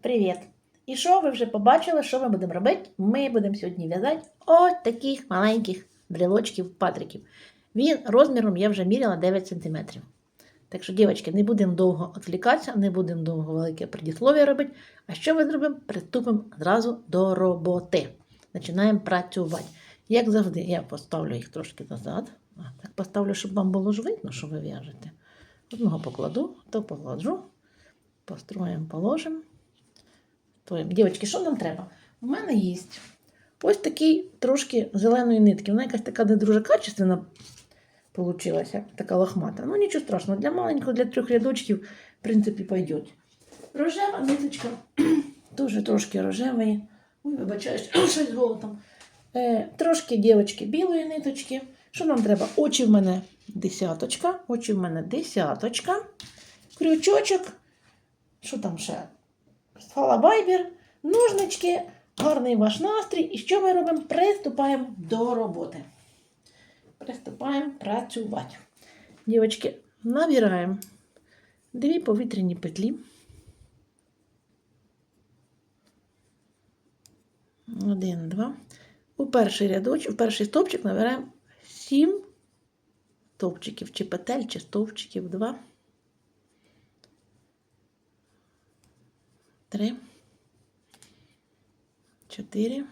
Привіт! І що ви вже побачили, що ми будемо робити? Ми будемо сьогодні в'язати ось таких маленьких брілочків патриків. Він розміром я вже міряла 9 см. Так що, дівчатки, не будемо довго відвлікатися, не будемо довго велике предіслов'я робити. А що ми зробимо? Приступимо одразу до роботи. Починаємо працювати. Як завжди, я поставлю їх трошки назад. Так поставлю, щоб вам було ж видно, що ви в'яжете. Одного покладу, то покладу. Построїмо, положимо. Стоїмо. Дівчатки, що нам треба? У мене є ось такий трошки зеленої нитки. Вона якась така не дуже качественна получилася, така лохмата. Ну, нічого страшного, для маленького, для трьох рядочків, в принципі, пойде. Рожева ниточка, дуже трошки рожевої. Ой, вибачаю, щось з голосом. Е, трошки, дівчатки, білої ниточки. Що нам треба? Очі в мене десяточка, очі в мене десяточка, крючочок. Що там ще? Фалабайбер, ножнички, гарний ваш настрій. І що ми робимо? Приступаємо до роботи. Приступаємо працювати. Дівчатки, набираємо дві повітряні петлі. Один, два. У перший рядочок, у перший стовпчик набираємо сім стовпчиків, чи петель, чи стовпчиків, два. Три. Чотири.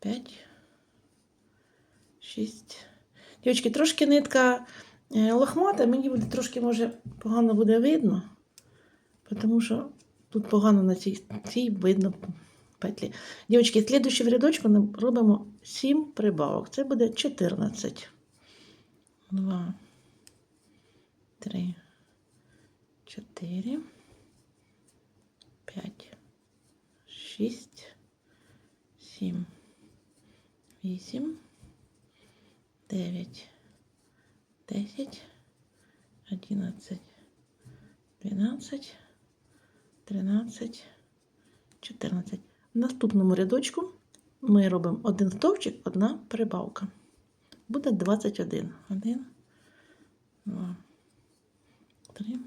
П'ять. Шість. Дівчатки, трошки нитка е, лохмата, мені буде трошки, може, погано буде видно, тому що тут погано на цій, цій видно петлі. Дівчатки, слідуючи в рядочку ми робимо 7 прибавок. Це буде 14. 2, 3, 4, 5, 6, 7, 8, 9, 10, 11, 12, 13, 14. В наступному рядочку ми робимо один стовпчик, одна прибавка. Буде 21. 1, 2, 3,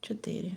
4,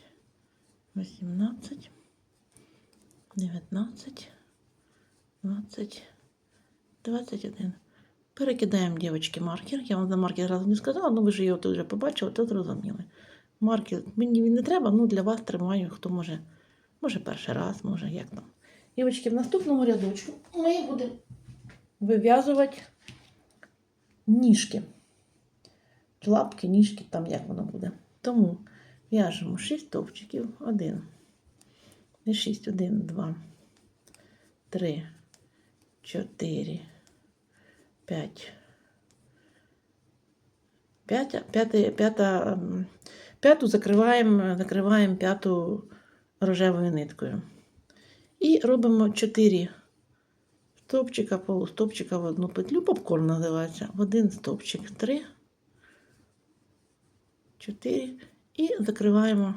18, 19, 20, 21. Перекидаємо, дівчатки, маркер. Я вам за маркер разом не сказала, але ви ж його тут вже побачили, то зрозуміли. Маркер мені він не треба, ну для вас тримаю, хто може, може перший раз, може як там. Дівчатки, в наступному рядочку ми будемо вив'язувати ніжки. Лапки, ніжки, там як воно буде. Тому в'яжемо 6 стовпчиків. 1. Не 6, 1, 2, 3, 4, 5. П'ята, п'ята, ем, п'яту закриваємо, закриваємо п'яту рожевою ниткою. І робимо 4 стовпчика, полустовпчика в одну петлю. Попкорн називається. В один стовпчик 3, 4 і закриваємо,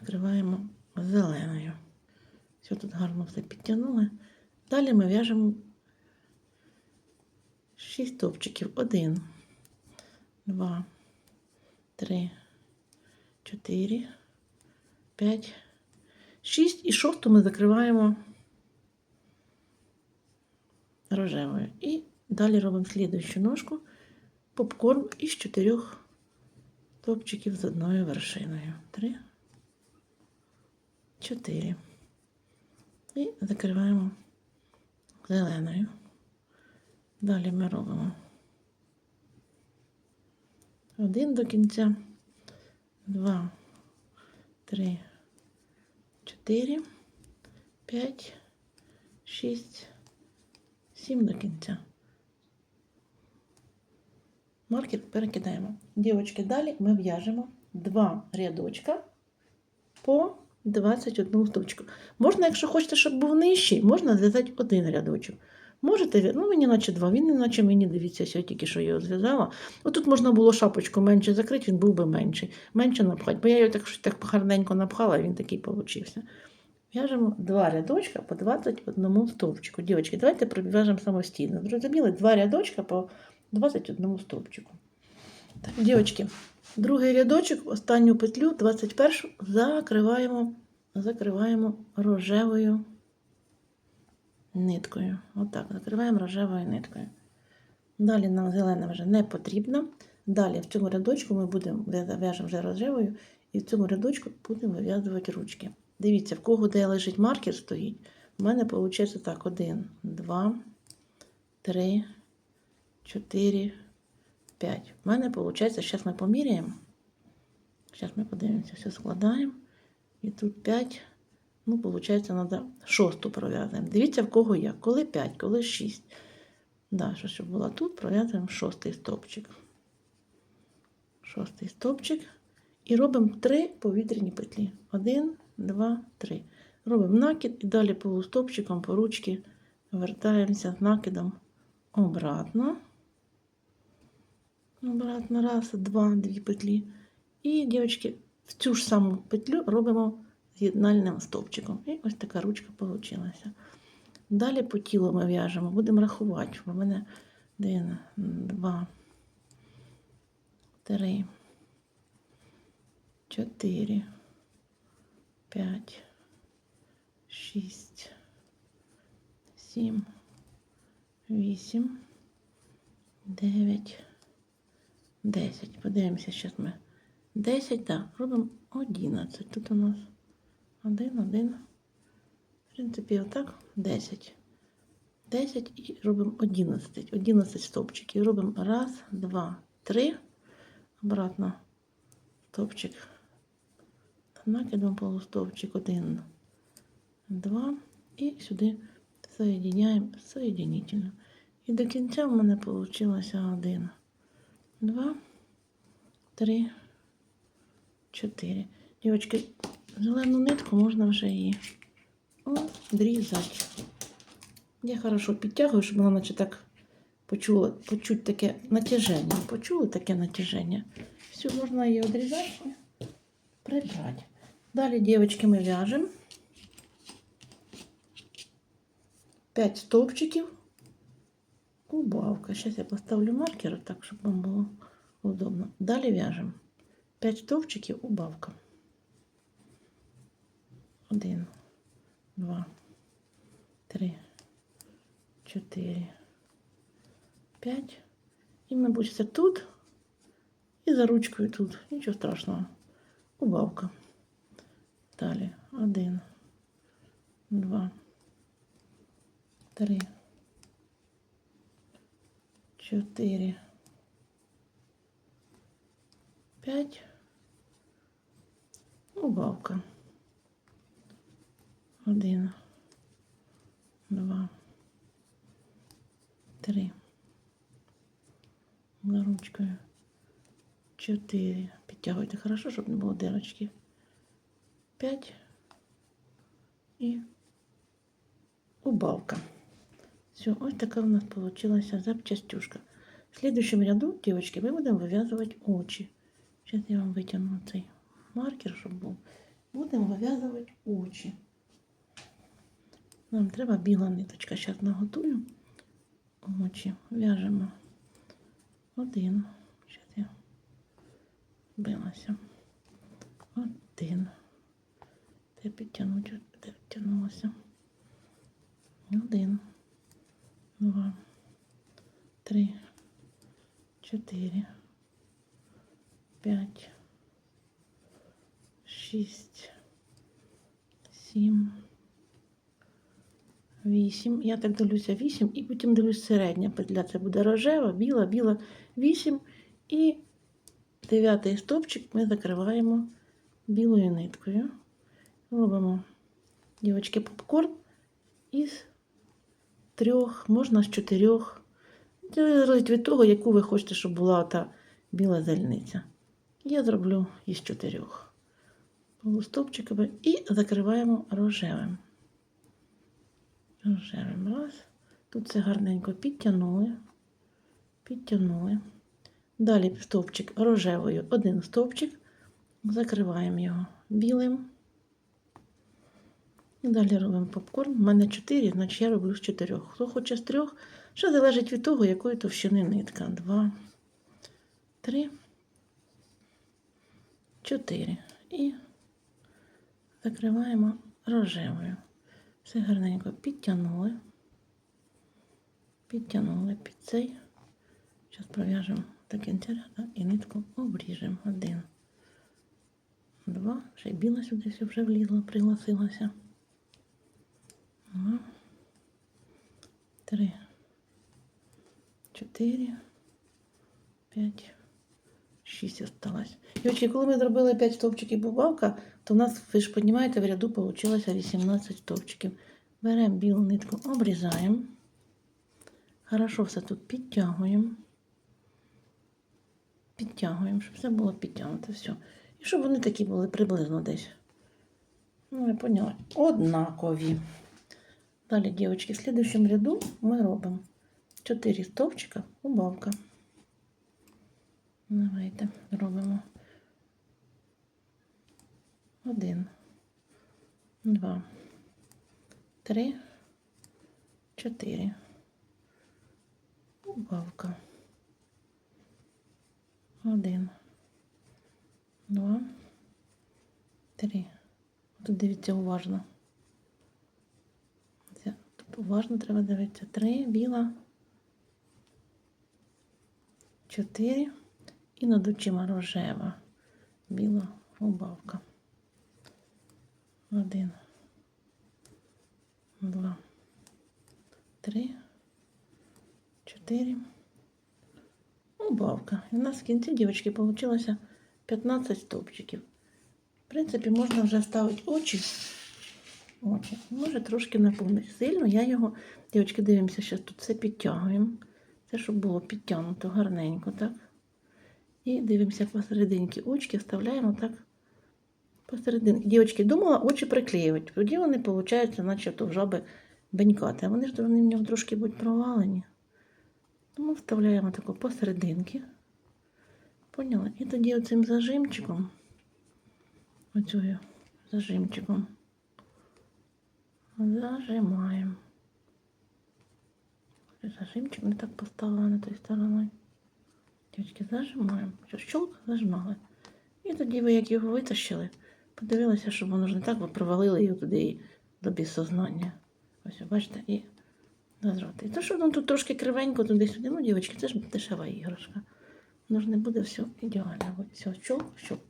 закриваємо зеленою. Все тут гарно все підтягнули. Далі ми в'яжемо 6 стовпчиків. 1, 2, 3, 4, 5, 6 і шосту ми закриваємо рожевою. І далі робимо слідуючу ножку попкорн із чотирьох топчиків з одною вершиною. Три, чотири. І закриваємо зеленою. Далі ми робимо один до кінця, два, три, чотири, п'ять, шість, сім до кінця. Маркер перекидаємо. Дівочки, далі ми в'яжемо два рядочка по 21 стовпчику. Можна, якщо хочете, щоб був нижчий, можна зв'язати один рядочок. Можете, ну мені наче два, він наче мені, дивіться, я тільки що його зв'язала. Отут можна було шапочку менше закрити, він був би менший. Менше напхати, бо я його так, так гарненько напхала, він такий получився. В'яжемо два рядочка по 21 стовпчику. Дівчатки, давайте пров'яжемо самостійно. Зрозуміли? Два рядочка по 21 стовпчику. Так, дівчатки, другий рядочок, останню петлю, 21 закриваємо, закриваємо рожевою ниткою. Отак, закриваємо рожевою ниткою. Далі нам зелена вже не потрібно. Далі в цьому рядочку ми будемо в'яжемо вже рожевою, і в цьому рядочку будемо вив'язувати ручки. Дивіться, в кого де лежить маркер стоїть. У мене виходить так: 1, 2, 3, 4, 5. У мене виходить, зараз ми поміряємо. Зараз ми подивимося, все складаємо. І тут 5. Ну, виходить, треба шосту пров'язуємо. Дивіться, в кого як. Коли 5, коли 6. Да, що щоб була тут, пров'язуємо шостий стовпчик. Шостий стовпчик. І робимо 3 повітряні петлі. 1, 2, 3. Робимо накид і далі полустопчиком по ручці вертаємося з накидом обратно. Обратно. Раз, два, дві петлі. І, дівчатки, в цю ж саму петлю робимо з'єднальним стовпчиком. І ось така ручка вийшла. Далі по тілу ми в'яжемо, будемо рахувати. У мене один, два, три, чотири, п'ять, шість, сім, вісім, дев'ять, десять. Подивимося, зараз ми. Десять, так, робимо одинадцять. Тут у нас один, один. В принципі, отак 10. 10 і робимо 11. 11 стовпчиків. Робимо раз, два, три. Обратно стовпчик. Накидом полустовпчик. Один, два. І сюди соєдиняємо соєдинительно. І до кінця в мене вийшло один, два, три, чотири. Дівчатки, зелену нитку можна вже її обрізати. Я хорошо підтягую, щоб вона наче так почула, почуть таке натяження. Почули таке натяження. Все, можна її відрізати і прибрати. Далі, дівчатки, ми в'яжемо 5 стовпчиків. Убавка. Зараз я поставлю маркер так, щоб вам було удобно. Далі в'яжемо 5 стовпчиків, убавка. Один, два, три, чотири, п'ять. І, мабуть, це тут. І за ручкою тут. Нічого страшного. Убавка. Далі. Один, два, три, чотири, п'ять. Убавка. Один, два, три. За ручкою. Чотири. Підтягуйте хорошо, щоб не було дирочки. П'ять. І убавка. Все, ось така у нас получилася запчастюшка. В следующем ряду, девочки, ми будемо вив'язувати очі. Зараз я вам витягну цей маркер, щоб був. Будемо вив'язувати очі. Нам треба біла ниточка. Зараз наготую. Очі. В'яжемо один. Зараз я збилася. Один. Де підтягнути, де підтягнулося. Один. Два. Три. Чотири. П'ять. Шість. Сім. Вісім. Я так дивлюся вісім, і потім дивлюсь середня петля. Це буде рожева, біла, біла, вісім. І дев'ятий стовпчик ми закриваємо білою ниткою. Робимо, дівочки, попкорн із трьох, можна з чотирьох. Залежить від того, яку ви хочете, щоб була та біла зельниця. Я зроблю із чотирьох полустовпчиками і закриваємо рожевим. Рожевим раз. Тут все гарненько підтягнули. Підтягнули. Далі стовпчик рожевою, один стовпчик. Закриваємо його білим. І далі робимо попкорн. У мене 4, значить я роблю з 4. Хто хоче з 3, що залежить від того, якої товщини нитка. 2, 3, 4. І закриваємо рожевою. Все гарненько підтягнули. Підтягнули під цей. Зараз пров'яжемо до кінця ряду і нитку обріжемо. Один. Два. Ще біла сюди все вже влізла, пригласилася. Два. Три. Чотири. П'ять. Шість осталось. Очі, коли ми зробили 5 стовпчиків бубавка, то у нас, ви ж розумієте, в ряду вийшло 18 стовпчиків. Беремо білу нитку, обрізаємо. Хорошо все тут підтягуємо. Підтягуємо, щоб все було підтягнуто. Все. І щоб вони такі були приблизно десь. Ну, ви поняли. Однакові. Далі, дівчатки, в слідуючому ряду ми робимо 4 стовпчика, убавка. Давайте робимо. Один, два, три, чотири. Убавка. Один, два, три. Тут дивіться уважно. Уважно треба дивитися. Три, біла, чотири. І над очима рожева, біла убавка. Один, два, три, чотири. Убавка. І у нас в кінці, дівчатки, вийшло 15 стовпчиків. В принципі, можна вже ставити очі. Очі. Може трошки наповнити сильно. Я його, дівчатки, дивимося, що тут все підтягуємо. Це щоб було підтягнуто гарненько, так? І дивимося посерединки очки, вставляємо так посерединки. Дівчатки, думала очі приклеювати. Тоді вони, виходить, начебто в жаби бенькати. А вони ж вони в ньому трошки будуть провалені. Тому вставляємо таку посерединки. Поняла? І тоді оцим зажимчиком, оцю зажимчиком, зажимаємо. Зажимчик не так поставила на той стороні. Дівчатки, зажимаємо. Щелк, зажимали. І тоді ви, як його витащили, подивилися, щоб воно ж не так, ви провалили його туди і до безсознання. Ось, бачите, і назрати. І то, що воно тут трошки кривенько туди-сюди, ну, дівчатки, це ж дешева іграшка. Воно ж не буде все ідеально. Все, щелк, щелк.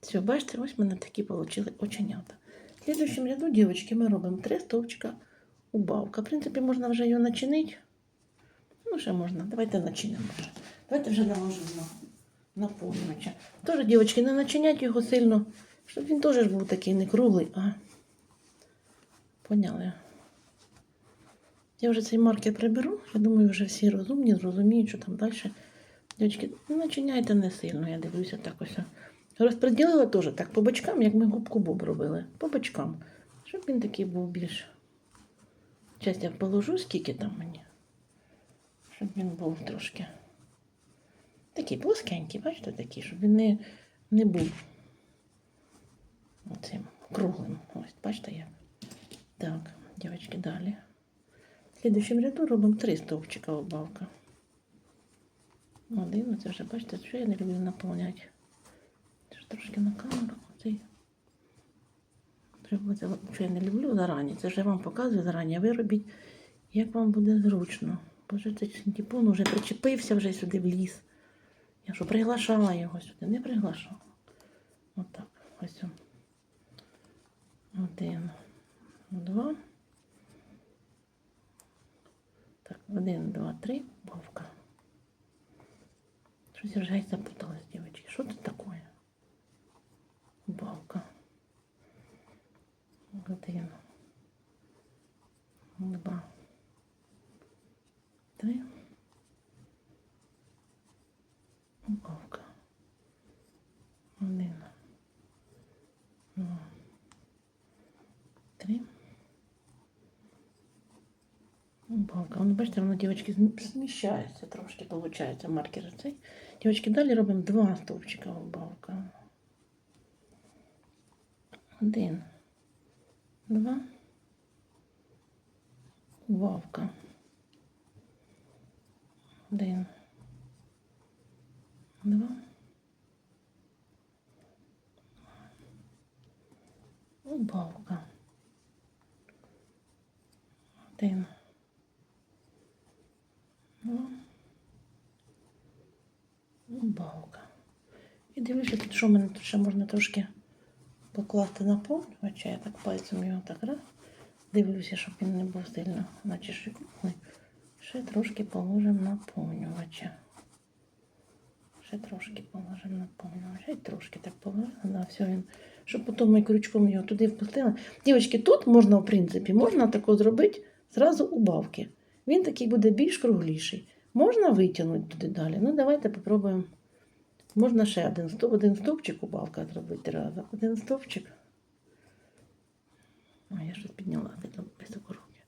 Все, бачите, ось в мене такі вийшли оченята. В слідуючому ряду, дівчатки, ми робимо три стовпчика убавка. В принципі, можна вже його начинити. Ну, ще можна. Давайте начинимо. Давайте вже наложимо на, на повночі. Теж, дівчатки, не начинять його сильно, щоб він теж був такий не круглий, а поняли. Я вже цей маркер приберу. Я думаю, вже всі розумні, зрозуміють, що там далі. Дівчатки, не начиняйте не сильно, я дивлюся так ось. Розподілила теж так по бочкам, як ми губку боб робили. По бочкам. Щоб він такий був більш. Зараз я положу, скільки там мені. Щоб він був трошки. Такий плоскенький, бачите, такий, щоб він не, не був цим круглим. Ось, бачите як. Так, дівчатки, далі. В слідчому ряду робимо три стовпчика убавка. Один, це вже, бачите, що я не люблю наповняти. Це трошки на камеру. Треба, це, я не люблю зарані. Це ж я вам показую зарані, ви робіть, як вам буде зручно. Боже, цей синтепон вже причепився вже сюди в ліс. Я що приглашала його сюди, не приглашала. Отак. Ось. он. Один, два. Так, один, два, три, бавка. Щось вже запуталась, дівчатки. Що тут таке? Бавка. Один. Два. Три. Бавка. Два. Три. Балка. Воно, бачите, воно, дівчатки, зм- зміщається трошки, виходить, маркер цей. Дівчатки, далі робимо два стовпчика балка. Один. Два. Убавка. Один. Два. Убавка. Один. Убавка. І дивлюся, тут що мене тут ще можна трошки покласти на повнювача. Я так пальцем його так раз. Дивлюся, щоб він не був сильно наче шикарний. Ще трошки положимо наповнювача. Ще трошки положимо наповнювача. І трошки так положимо. Да, все він. Щоб потім ми крючком його туди впустили. Дівчатки, тут можна, в принципі, можна тако зробити зразу убавки. Він такий буде більш кругліший. Можна витягнути туди далі. Ну, давайте попробуємо. Можна ще один стовп, один стовпчик убавка зробити разом. Один стовпчик. А, я щось підняла видно, високо руки.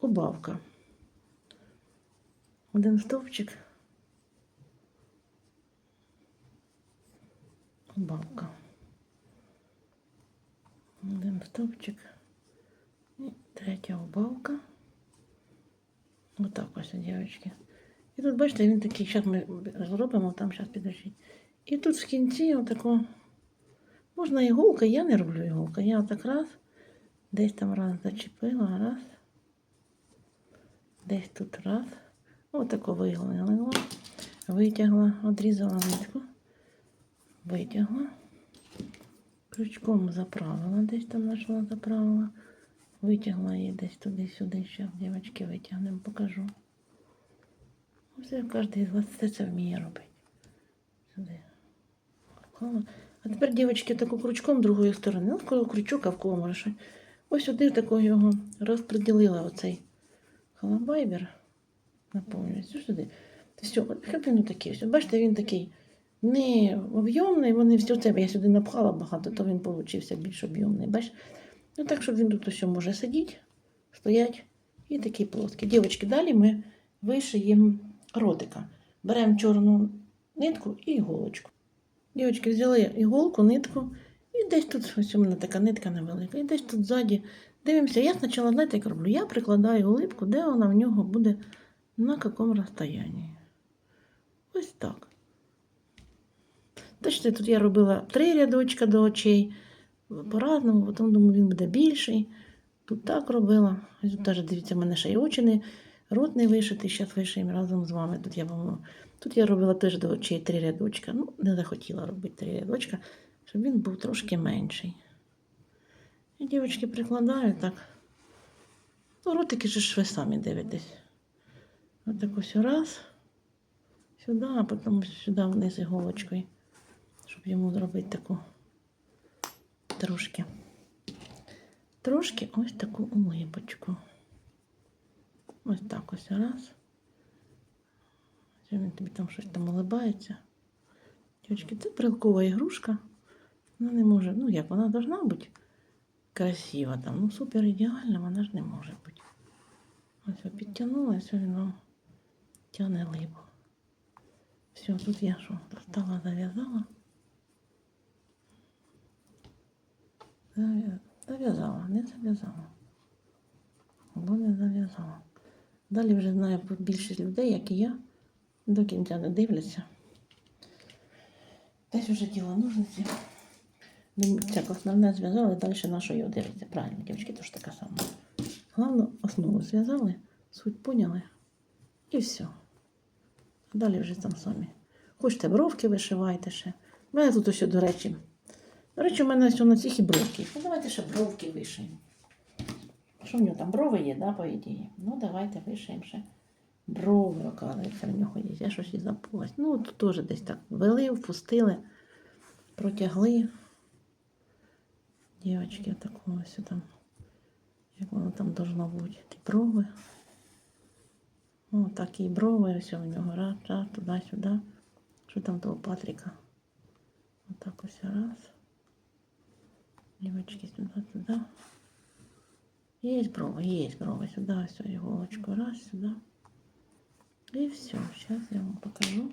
Убавка. Один стовпчик. Убавка. Один стовпчик. І третя убавка. Отак ось, дівчатки. І тут, бачите, він такий, зараз ми зробимо, там зараз підождіть. І тут в кінці отако. Можна іголка, я не роблю іголка. Я отак раз, десь там раз зачепила, раз. Десь тут раз. Отако виглила, витягла, одрізала нитку, витягла. Крючком заправила, десь там знайшла, заправила. Витягла її десь туди-сюди. Ще, дівчатки, витягнемо, покажу. Все, кожен з вас все це вміє робити. Сюди. А тепер, дівчатки, таку крючком другої сторони. Ну, коли крючок, а в кого може. Ось сюди тако його розподілила оцей халабайбер. Наповнюється сюди. Все, от такий. Все. Бачите, він такий не об'ємний, вони все це. Я сюди напхала багато, то він получився більш об'ємний. Бачиш? Ну так, щоб він тут усе може сидіти, стоять і такий плоский. Дівчатки, далі ми вишиємо ротика. Беремо чорну нитку і іголочку. Дівчатки, взяли іголку, нитку, і десь тут ось у мене така нитка невелика, і десь тут ззаді дивимося. Я спочатку, знаєте, як роблю? Я прикладаю улипку, де вона в нього буде на якому розстоянні. Ось так. Бачите, тут я робила три рядочка до очей. По-разному, потім думаю, він буде більший. Тут так робила. Ось тут теж дивіться, в мене ще й очі не, рот не вишитий, зараз вишиємо разом з вами. Тут я, вам- тут я робила теж до очей три рядочка. Ну, не захотіла робити три рядочка, щоб він був трошки менший. І дівчатки прикладаю так. Ну, ротики ж ви самі дивитесь. Отак ось раз. Сюди, а потім сюди вниз іголочкою, щоб йому зробити таку трошки. Трошки ось таку улипочку. Ось так ось раз. Сьогодні тобі там щось там улибається. Дівчатки, це прилкова ігрушка. Вона не може, ну як, вона должна бути красива там. Ну, супер ідеальна, вона ж не може бути. Ось я підтягнула, і все воно тягне либо. Все, тут я що, достала, зав'язала. Зав'язала, не зав'язала. Або не зав'язала. Далі вже знаю більшість людей, як і я, до кінця не дивляться. Десь вже діло ножниці. Ну, Так, основне зв'язали, далі на що його. Правильно, дівчатки, теж така сама. Головне, основу зв'язали, суть поняли. І все. А далі вже там самі. Хочете бровки вишивайте ще. У мене тут ось, до речі. До речі, у мене на цих і бровки. Ну, давайте ще бровки вишиємо. Що в нього там брови є, да, по ідеї? Ну, давайте вишиємо. Брови, оказується, в нього є. Я щось і забулась. Ну, тут теж десь так ввели, впустили, протягли. Дівчатки, такого ось там. Як воно там должно бути. Ті брови. О, такі брови, ось у нього раз, раз, туди-сюди. Що там того Патріка? Отак ось раз. Девочки, сюда, сюда. Есть брови, есть брови. Сюда, все, иголочку. Раз, сюда. И все. Сейчас я вам покажу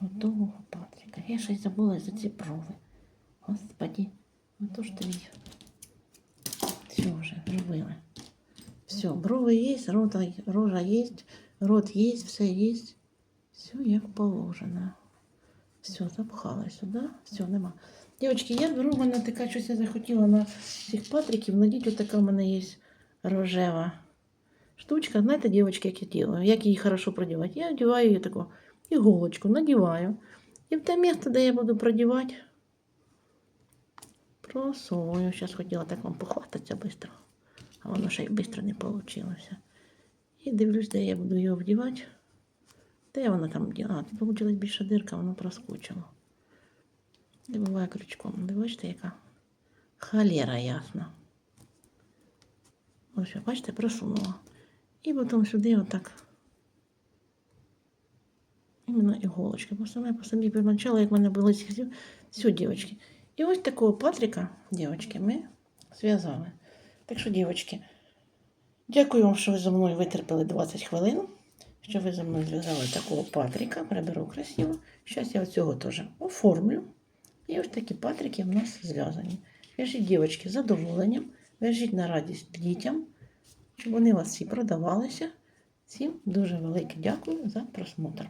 готового Патрика. Я щось забула за ці брови. Господи, ну то ж тобі. Все вже, зробили. Все, брови є, рота, рожа є, рот є, все є. Все як положено. Все, запхала сюди. Все, нема. Дівчатки, я беру, в така, щось я захотіла на цих патриків. Надіть, така в мене є рожева штучка. Знаєте, дівчатки, як я делаю, як її хорошо продівати. Я одіваю її таку іголочку, надіваю. І в те місце, де я буду продівати, просовую. Зараз хотіла так вам похвастатися швидко, а воно ще й швидко не вийшло. І дивлюсь, де я буду її вдівати. Де вона там діла? Тут вийшла більша дирка, воно проскочило. Буває крючком. Бачите, яка холера ясна. Ось, бачите, просунула. І потім сюди отак. Іменно іголочки. Бо саме по собі переначала, як в мене були ці все, дівчатки. І ось такого патрика, дівчатки, ми зв'язали. Так що, дівчатки, дякую вам, що ви за мною витерпіли 20 хвилин. Що ви за мною зв'язали такого патрика, приберу красиво. Зараз я оцього теж оформлю. І ось такі патрики в нас зв'язані. В'яжіть, дівчатки, з задоволенням, в'яжіть на радість дітям, щоб вони у вас всі продавалися. Всім дуже велике дякую за просмотр.